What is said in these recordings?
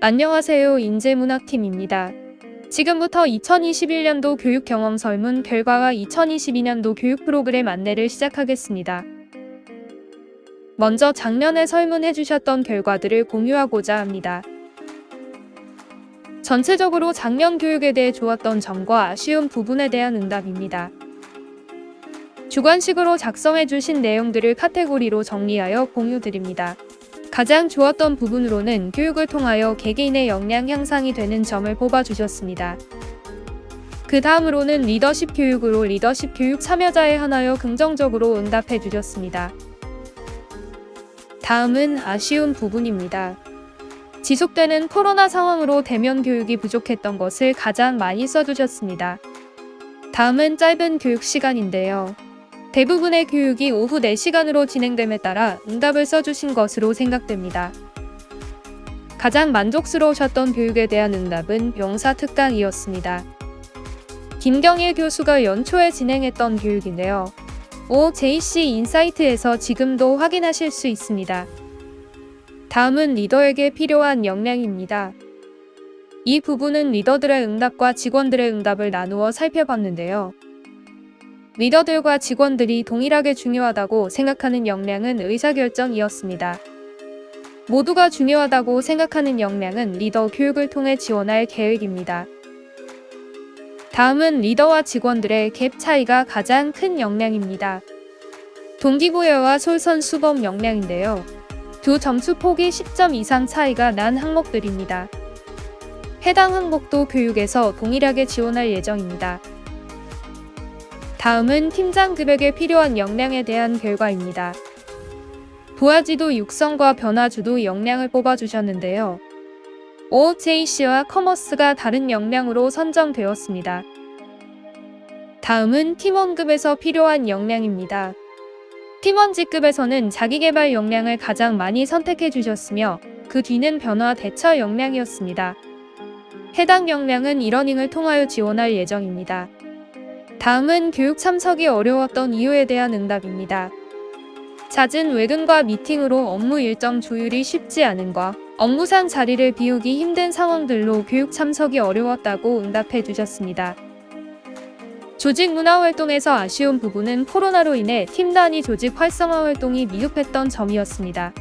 안녕하세요. 인재문학팀입니다. 지금부터 2021년도 교육 경험 설문 결과와 2022년도 교육 프로그램 안내를 시작하겠습니다. 먼저 작년에 설문해 주셨던 결과들을 공유하고자 합니다. 전체적으로 작년 교육에 대해 좋았던 점과 아쉬운 부분에 대한 응답입니다. 주관식으로 작성해 주신 내용들을 카테고리로 정리하여 공유드립니다. 가장 좋았던 부분으로는 교육을 통하여 개개인의 역량 향상이 되는 점을 뽑아주셨습니다. 그 다음으로는 리더십 교육으로 리더십 교육 참여자에 한하여 긍정적으로 응답해 주셨습니다. 다음은 아쉬운 부분입니다. 지속되는 코로나 상황으로 대면 교육이 부족했던 것을 가장 많이 써주셨습니다. 다음은 짧은 교육 시간인데요. 대부분의 교육이 오후 4시간으로 진행됨에 따라 응답을 써주신 것으로 생각됩니다. 가장 만족스러우셨던 교육에 대한 응답은 명사 특강이었습니다. 김경일 교수가 연초에 진행했던 교육인데요. OJC 인사이트에서 지금도 확인하실 수 있습니다. 다음은 리더에게 필요한 역량입니다. 이 부분은 리더들의 응답과 직원들의 응답을 나누어 살펴봤는데요. 리더들과 직원들이 동일하게 중요하다고 생각하는 역량은 의사결정이었습니다. 모두가 중요하다고 생각하는 역량은 리더 교육을 통해 지원할 계획입니다. 다음은 리더와 직원들의 갭 차이가 가장 큰 역량입니다. 동기부여와 솔선수범 역량인데요. 두 점수 폭이 10점 이상 차이가 난 항목들입니다. 해당 항목도 교육에서 동일하게 지원할 예정입니다. 다음은 팀장급에게 필요한 역량에 대한 결과입니다. 부하지도 육성과 변화주도 역량을 뽑아주셨는데요. OJC와 커머스가 다른 역량으로 선정되었습니다. 다음은 팀원급에서 필요한 역량입니다. 팀원 직급에서는 자기개발 역량을 가장 많이 선택해 주셨으며 그 뒤는 변화 대처 역량이었습니다. 해당 역량은 이러닝을 통하여 지원할 예정입니다. 다음은 교육 참석이 어려웠던 이유에 대한 응답입니다. 잦은 외근과 미팅으로 업무 일정 조율이 쉽지 않은 것, 업무상 자리를 비우기 힘든 상황들로 교육 참석이 어려웠다고 응답해 주셨습니다. 조직 문화 활동에서 아쉬운 부분은 코로나로 인해 팀 단위 조직 활성화 활동이 미흡했던 점이었습니다.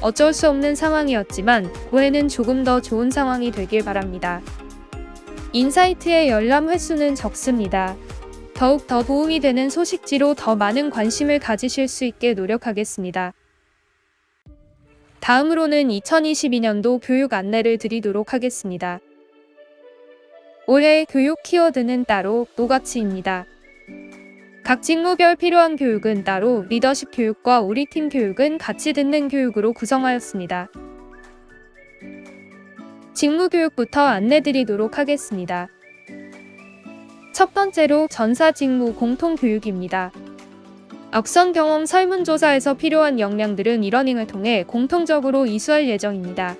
어쩔 수 없는 상황이었지만 올해는 조금 더 좋은 상황이 되길 바랍니다. 인사이트의 열람 횟수는 적습니다. 더욱 더 도움이 되는 소식지로 더 많은 관심을 가지실 수 있게 노력하겠습니다. 다음으로는 2022년도 교육 안내를 드리도록 하겠습니다. 올해 교육 키워드는 따로 노가치입니다. 각 직무별 필요한 교육은 따로 리더십 교육과 우리 팀 교육은 같이 듣는 교육으로 구성하였습니다. 직무 교육부터 안내 드리도록 하겠습니다. 첫 번째로 전사 직무 공통 교육입니다. 앞선 경험 설문조사에서 필요한 역량들은 이러닝을 통해 공통적으로 이수할 예정입니다.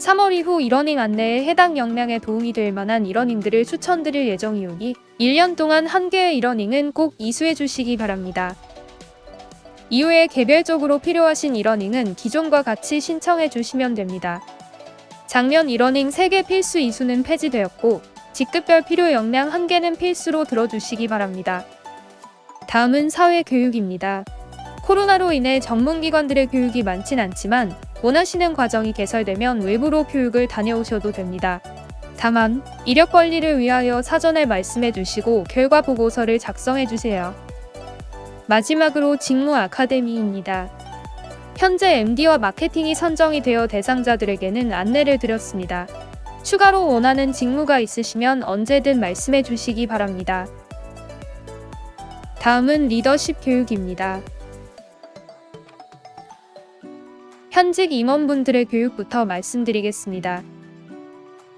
3월 이후 이러닝 안내에 해당 역량에 도움이 될 만한 이러닝들을 추천드릴 예정이오니 1년 동안 한 개의 이러닝은 꼭 이수해 주시기 바랍니다. 이후에 개별적으로 필요하신 이러닝은 기존과 같이 신청해 주시면 됩니다. 작년 이러닝 3개 필수 이수는 폐지되었고 직급별 필요 역량 1개는 필수로 들어주시기 바랍니다. 다음은 사회교육입니다. 코로나로 인해 전문기관들의 교육이 많진 않지만 원하시는 과정이 개설되면 외부로 교육을 다녀오셔도 됩니다. 다만 이력 관리를 위하여 사전에 말씀해 주시고 결과 보고서를 작성해 주세요. 마지막으로 직무 아카데미입니다. 현재 MD와 마케팅이 선정이 되어 대상자들에게는 안내를 드렸습니다. 추가로 원하는 직무가 있으시면 언제든 말씀해 주시기 바랍니다. 다음은 리더십 교육입니다. 현직 임원분들의 교육부터 말씀드리겠습니다.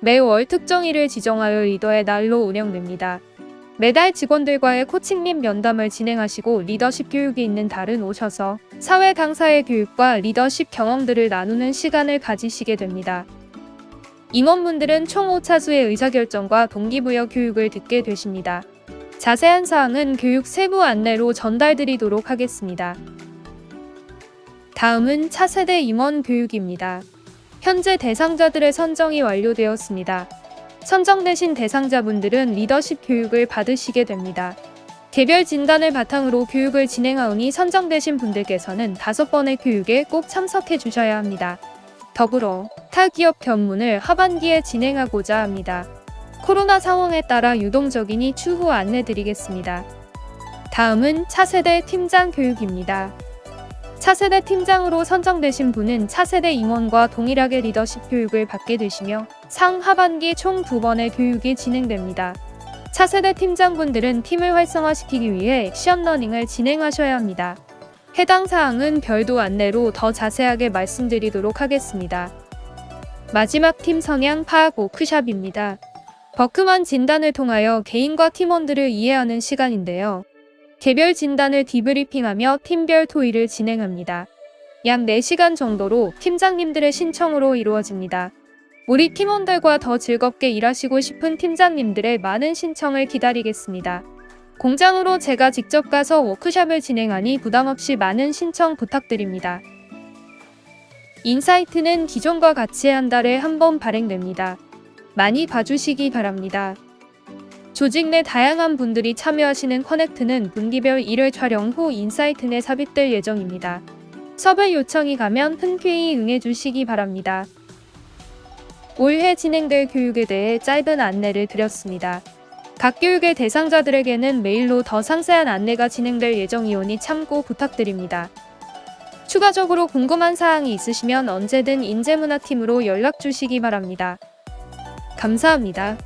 매월 특정 일을 지정하여 리더의 날로 운영됩니다. 매달 직원들과의 코칭 및 면담을 진행하시고 리더십 교육이 있는 달은 오셔서 사회 강사의 교육과 리더십 경험들을 나누는 시간을 가지시게 됩니다. 임원분들은 총 5차수의 의사결정과 동기부여 교육을 듣게 되십니다. 자세한 사항은 교육 세부 안내로 전달드리도록 하겠습니다. 다음은 차세대 임원 교육입니다. 현재 대상자들의 선정이 완료되었습니다. 선정되신 대상자분들은 리더십 교육을 받으시게 됩니다. 개별 진단을 바탕으로 교육을 진행하오니 선정되신 분들께서는 다섯 번의 교육에 꼭 참석해 주셔야 합니다. 더불어 타 기업 견문을 하반기에 진행하고자 합니다. 코로나 상황에 따라 유동적이니 추후 안내드리겠습니다. 다음은 차세대 팀장 교육입니다. 차세대 팀장으로 선정되신 분은 차세대 임원과 동일하게 리더십 교육을 받게 되시며 상하반기 총 두 번의 교육이 진행됩니다. 차세대 팀장분들은 팀을 활성화시키기 위해 시험러닝을 진행하셔야 합니다. 해당 사항은 별도 안내로 더 자세하게 말씀드리도록 하겠습니다. 마지막 팀 성향 파악 워크샵입니다. 버크만 진단을 통하여 개인과 팀원들을 이해하는 시간인데요. 개별 진단을 디브리핑하며 팀별 토의를 진행합니다. 약 4시간 정도로 팀장님들의 신청으로 이루어집니다. 우리 팀원들과 더 즐겁게 일하시고 싶은 팀장님들의 많은 신청을 기다리겠습니다. 공장으로 제가 직접 가서 워크샵을 진행하니 부담없이 많은 신청 부탁드립니다. 인사이트는 기존과 같이 한 달에 한 번 발행됩니다. 많이 봐주시기 바랍니다. 조직 내 다양한 분들이 참여하시는 커넥트는 분기별 1회 촬영 후 인사이트 내 삽입될 예정입니다. 섭외 요청이 가면 흔쾌히 응해주시기 바랍니다. 올해 진행될 교육에 대해 짧은 안내를 드렸습니다. 각 교육의 대상자들에게는 메일로 더 상세한 안내가 진행될 예정이오니 참고 부탁드립니다. 추가적으로 궁금한 사항이 있으시면 언제든 인재문화팀으로 연락 주시기 바랍니다. 감사합니다.